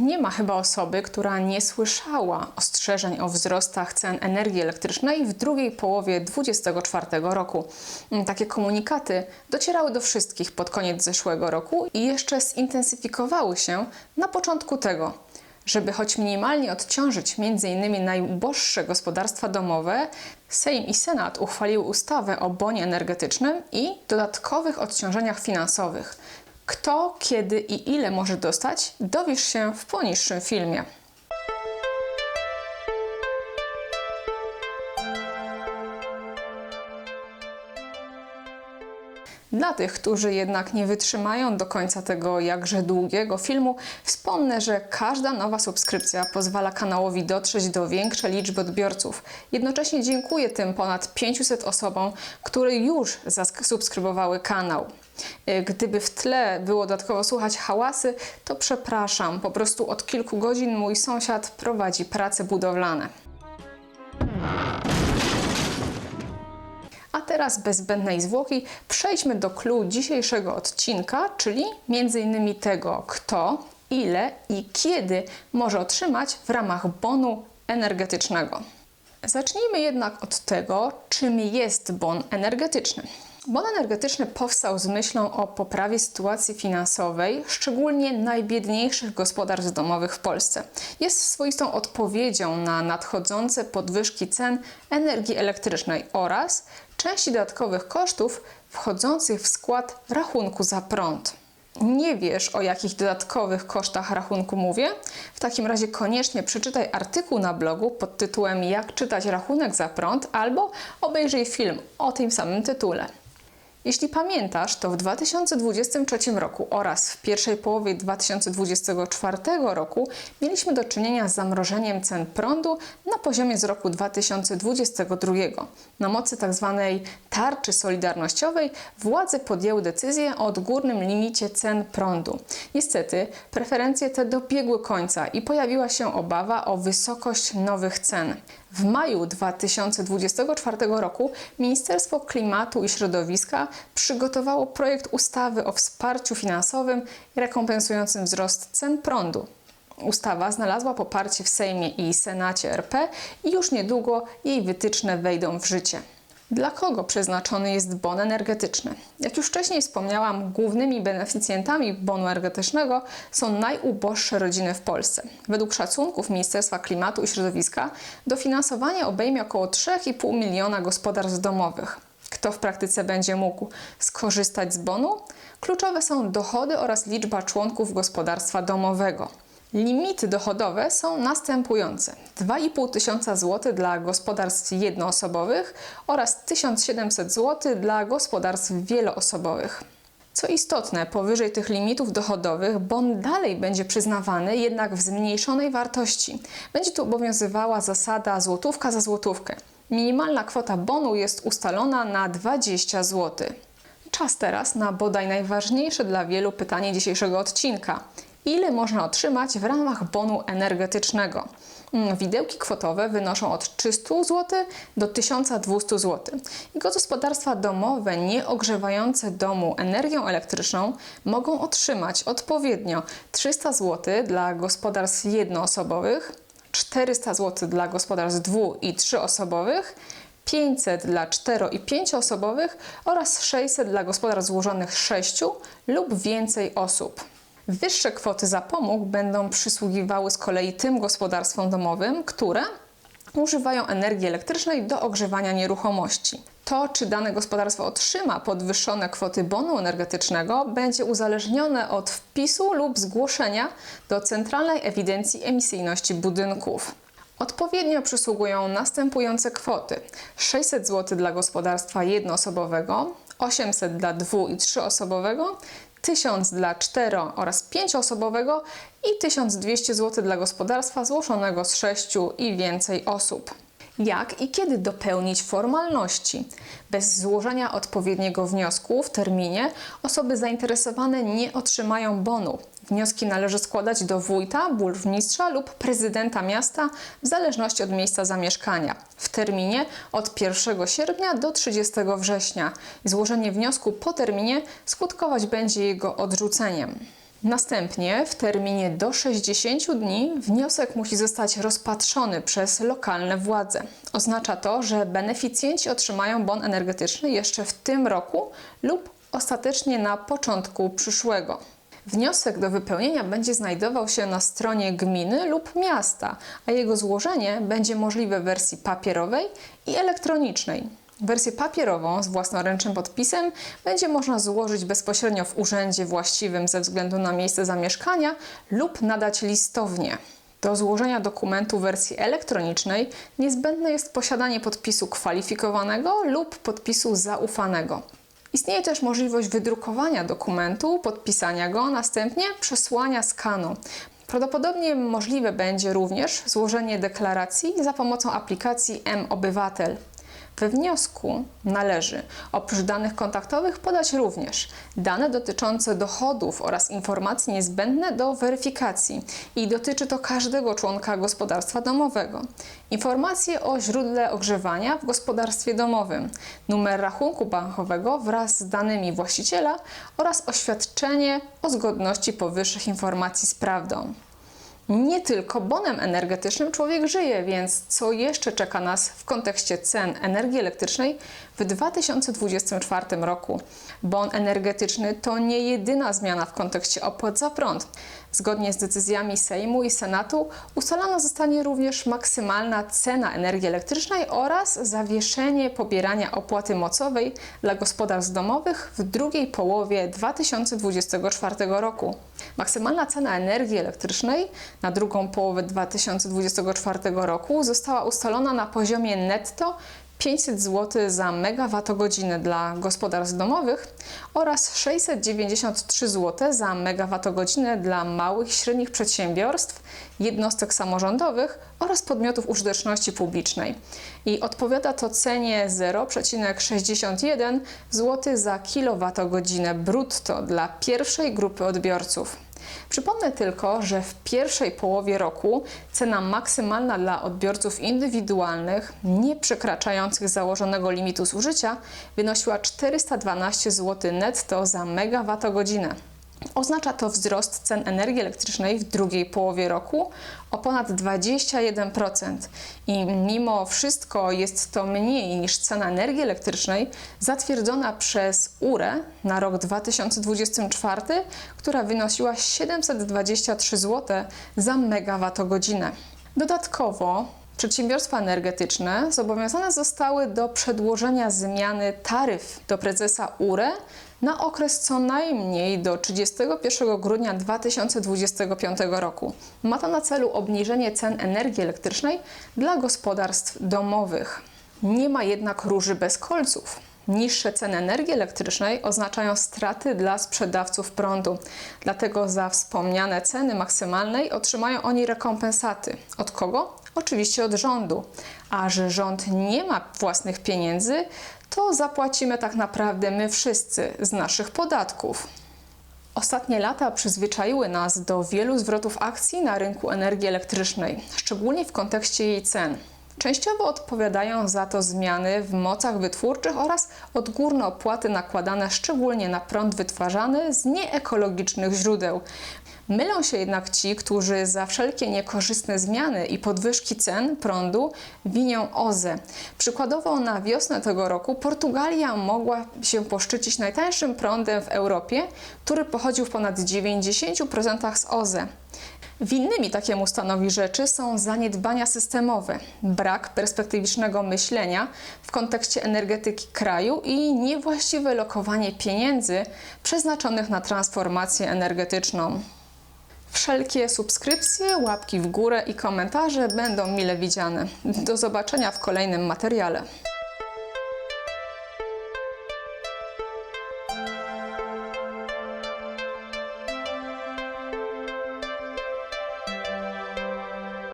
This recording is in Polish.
Nie ma chyba osoby, która nie słyszała ostrzeżeń o wzrostach cen energii elektrycznej w drugiej połowie 2024 roku. Takie komunikaty docierały do wszystkich pod koniec zeszłego roku i jeszcze zintensyfikowały się na początku tego. Żeby choć minimalnie odciążyć m.in. najuboższe gospodarstwa domowe, Sejm i Senat uchwaliły ustawę o bonie energetycznym i dodatkowych odciążeniach finansowych. Kto, kiedy i ile może dostać, dowiesz się w poniższym filmie. Dla tych, którzy jednak nie wytrzymają do końca tego jakże długiego filmu, wspomnę, że każda nowa subskrypcja pozwala kanałowi dotrzeć do większej liczby odbiorców. Jednocześnie dziękuję tym ponad 500 osobom, które już zasubskrybowały kanał. Y, Gdyby w tle było dodatkowo słuchać hałasy, to przepraszam, po prostu od kilku godzin mój sąsiad prowadzi prace budowlane. A teraz bez zbędnej zwłoki przejdźmy do clue dzisiejszego odcinka, czyli m.in. tego, kto, ile i kiedy może otrzymać w ramach bonu energetycznego. Zacznijmy jednak od tego, czym jest bon energetyczny. Bon energetyczny powstał z myślą o poprawie sytuacji finansowej, szczególnie najbiedniejszych gospodarstw domowych w Polsce. Jest swoistą odpowiedzią na nadchodzące podwyżki cen energii elektrycznej oraz części dodatkowych kosztów wchodzących w skład rachunku za prąd. Nie wiesz, o jakich dodatkowych kosztach rachunku mówię? W takim razie koniecznie przeczytaj artykuł na blogu pod tytułem Jak czytać rachunek za prąd albo obejrzyj film o tym samym tytule. Jeśli pamiętasz, to w 2023 roku oraz w pierwszej połowie 2024 roku mieliśmy do czynienia z zamrożeniem cen prądu na poziomie z roku 2022. Na mocy tzw. tarczy solidarnościowej władze podjęły decyzję o odgórnym limicie cen prądu. Niestety preferencje te dobiegły końca i pojawiła się obawa o wysokość nowych cen. W maju 2024 roku Ministerstwo Klimatu i Środowiska przygotowało projekt ustawy o wsparciu finansowym rekompensującym wzrost cen prądu. Ustawa znalazła poparcie w Sejmie i Senacie RP i już niedługo jej wytyczne wejdą w życie. Dla kogo przeznaczony jest bon energetyczny? Jak już wcześniej wspomniałam, głównymi beneficjentami bonu energetycznego są najuboższe rodziny w Polsce. Według szacunków Ministerstwa Klimatu i Środowiska dofinansowanie obejmie około 3,5 miliona gospodarstw domowych. Kto w praktyce będzie mógł skorzystać z bonu? Kluczowe są dochody oraz liczba członków gospodarstwa domowego. Limity dochodowe są następujące: 2,5 tysiąca złotych dla gospodarstw jednoosobowych oraz 1700 zł dla gospodarstw wieloosobowych. Co istotne, powyżej tych limitów dochodowych bon dalej będzie przyznawany, jednak w zmniejszonej wartości. Będzie tu obowiązywała zasada złotówka za złotówkę. Minimalna kwota bonu jest ustalona na 20 zł. Czas teraz na bodaj najważniejsze dla wielu pytanie dzisiejszego odcinka. Ile można otrzymać w ramach bonu energetycznego? Mm, Widełki kwotowe wynoszą od 300 zł do 1200 zł. I gospodarstwa domowe nieogrzewające domu energią elektryczną mogą otrzymać odpowiednio 300 zł dla gospodarstw jednoosobowych, 400 zł dla gospodarstw dwu- i trzyosobowych, 500 dla 4 i 5 osobowych oraz 600 dla gospodarstw złożonych z 6 lub więcej osób. Wyższe kwoty zapomóg będą przysługiwały z kolei tym gospodarstwom domowym, które używają energii elektrycznej do ogrzewania nieruchomości. To, czy dane gospodarstwo otrzyma podwyższone kwoty bonu energetycznego, będzie uzależnione od wpisu lub zgłoszenia do Centralnej Ewidencji Emisyjności Budynków. Odpowiednio przysługują następujące kwoty: 600 zł dla gospodarstwa jednoosobowego, 800 dla dwu- i trzyosobowego, 1000 dla cztero- oraz pięcioosobowego i 1200 zł dla gospodarstwa złożonego z 6 i więcej osób. Jak i kiedy dopełnić formalności? Bez złożenia odpowiedniego wniosku w terminie osoby zainteresowane nie otrzymają bonu. Wnioski należy składać do wójta, burmistrza lub prezydenta miasta w zależności od miejsca zamieszkania w terminie od 1 sierpnia do 30 września. Złożenie wniosku po terminie skutkować będzie jego odrzuceniem. Następnie w terminie do 60 dni wniosek musi zostać rozpatrzony przez lokalne władze. Oznacza to, że beneficjenci otrzymają bon energetyczny jeszcze w tym roku lub ostatecznie na początku przyszłego. Wniosek do wypełnienia będzie znajdował się na stronie gminy lub miasta, a jego złożenie będzie możliwe w wersji papierowej i elektronicznej. Wersję papierową z własnoręcznym podpisem będzie można złożyć bezpośrednio w urzędzie właściwym ze względu na miejsce zamieszkania lub nadać listownie. Do złożenia dokumentu w wersji elektronicznej niezbędne jest posiadanie podpisu kwalifikowanego lub podpisu zaufanego. Istnieje też możliwość wydrukowania dokumentu, podpisania go, a następnie przesłania skanu. Prawdopodobnie możliwe będzie również złożenie deklaracji za pomocą aplikacji M-Obywatel. We wniosku należy oprócz danych kontaktowych podać również dane dotyczące dochodów oraz informacje niezbędne do weryfikacji i dotyczy to każdego członka gospodarstwa domowego. Informacje o źródle ogrzewania w gospodarstwie domowym, numer rachunku bankowego wraz z danymi właściciela oraz oświadczenie o zgodności powyższych informacji z prawdą. Nie tylko bonem energetycznym człowiek żyje, więc co jeszcze czeka nas w kontekście cen energii elektrycznej w 2024 roku? Bon energetyczny to nie jedyna zmiana w kontekście opłat za prąd. Zgodnie z decyzjami Sejmu i Senatu ustalona zostanie również maksymalna cena energii elektrycznej oraz zawieszenie pobierania opłaty mocowej dla gospodarstw domowych w drugiej połowie 2024 roku. Maksymalna cena energii elektrycznej na drugą połowę 2024 roku została ustalona na poziomie netto 500 zł za megawattogodzinę dla gospodarstw domowych oraz 693 zł za megawattogodzinę dla małych i średnich przedsiębiorstw, jednostek samorządowych oraz podmiotów użyteczności publicznej. I odpowiada to cenie 0,61 zł za kilowatogodzinę brutto dla pierwszej grupy odbiorców. Przypomnę tylko, że w pierwszej połowie roku cena maksymalna dla odbiorców indywidualnych, nie przekraczających założonego limitu zużycia, wynosiła 412 zł netto za megawattogodzinę. Oznacza to wzrost cen energii elektrycznej w drugiej połowie roku o ponad 21%. I mimo wszystko jest to mniej niż cena energii elektrycznej zatwierdzona przez URE na rok 2024, która wynosiła 723 zł za megawattogodzinę. Dodatkowo Przedsiębiorstwa energetyczne zobowiązane zostały do przedłożenia zmiany taryf do prezesa URE na okres co najmniej do 31 grudnia 2025 roku. Ma to na celu obniżenie cen energii elektrycznej dla gospodarstw domowych. Nie ma jednak róży bez kolców. Niższe ceny energii elektrycznej oznaczają straty dla sprzedawców prądu. Dlatego za wspomniane ceny maksymalnej otrzymają oni rekompensaty. Od kogo? Oczywiście od rządu. A że rząd nie ma własnych pieniędzy, to zapłacimy tak naprawdę my wszyscy z naszych podatków. Ostatnie lata przyzwyczaiły nas do wielu zwrotów akcji na rynku energii elektrycznej, szczególnie w kontekście jej cen. Częściowo odpowiadają za to zmiany w mocach wytwórczych oraz odgórne opłaty nakładane szczególnie na prąd wytwarzany z nieekologicznych źródeł. Mylą się jednak ci, którzy za wszelkie niekorzystne zmiany i podwyżki cen prądu winią OZE. Przykładowo na wiosnę tego roku Portugalia mogła się poszczycić najtańszym prądem w Europie, który pochodził w ponad 90% z OZE. Winnymi takiemu stanowi rzeczy są zaniedbania systemowe, brak perspektywicznego myślenia w kontekście energetyki kraju i niewłaściwe lokowanie pieniędzy przeznaczonych na transformację energetyczną. Wszelkie subskrypcje, łapki w górę i komentarze będą mile widziane. Do zobaczenia w kolejnym materiale.